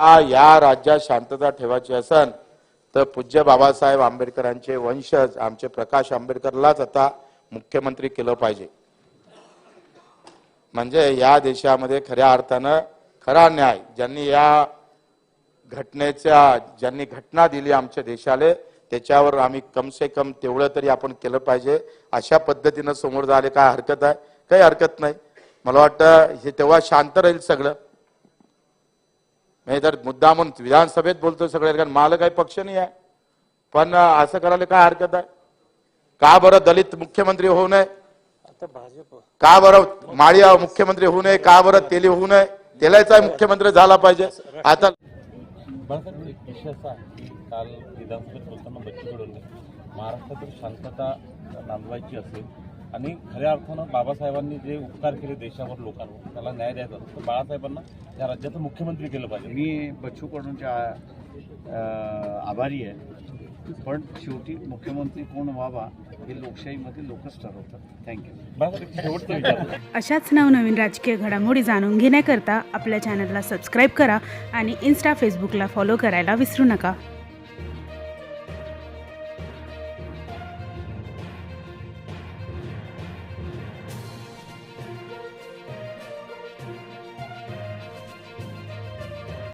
हा या राज्यात शांतता ठेवायची असन तर पूज्य बाबासाहेब आंबेडकरांचे वंशज आमचे प्रकाश आंबेडकरलाच आता मुख्यमंत्री केलं पाहिजे. म्हणजे या देशामध्ये खऱ्या अर्थानं खरा न्याय ज्यांनी या घटनेच्या ज्यांनी घटना दिली आमच्या देशाला त्याच्यावर आम्ही कम से कम तेवढं तरी आपण केलं पाहिजे. अशा पद्धतीनं समोर झाले काय हरकत आहे? काही हरकत नाही. मला वाटतं हे तेव्हा शांत राहील सगळं. नाही तर मुद्दा म्हणून विधानसभेत बोलतो सगळे कारण मला काही पक्ष नाही आहे. पण असं करायला काय हरकत आहे? का बरं दलित मुख्यमंत्री होऊ नये? का बरं माळी मुख्यमंत्री होऊ नये? का बरं तेली होऊ नये? तेलाचा मुख्यमंत्री झाला पाहिजे. आता काल विधानसभेत बोलताना महाराष्ट्रातील शांतता नांदवायची असेल आणि खऱ्या अर्थानं बाबासाहेबांनी जे उपकार केले देशावर लोकांवर त्याला न्याय द्यायचा. तर बाळासाहेबांना या राज्याचं मुख्यमंत्री केलं पाहिजे. मी बच्चू कडूंच्या अ, आभारी आहे. पण शेवटी मुख्यमंत्री कोण व्हावा हे लोकशाहीमध्ये लोकच ठरवतात. थँक्यू अशाच नवनवीन राजकीय घडामोडी जाणून घेण्याकरता आपल्या चॅनलला सबस्क्राईब करा आणि इन्स्टा फेसबुकला फॉलो करायला विसरू नका.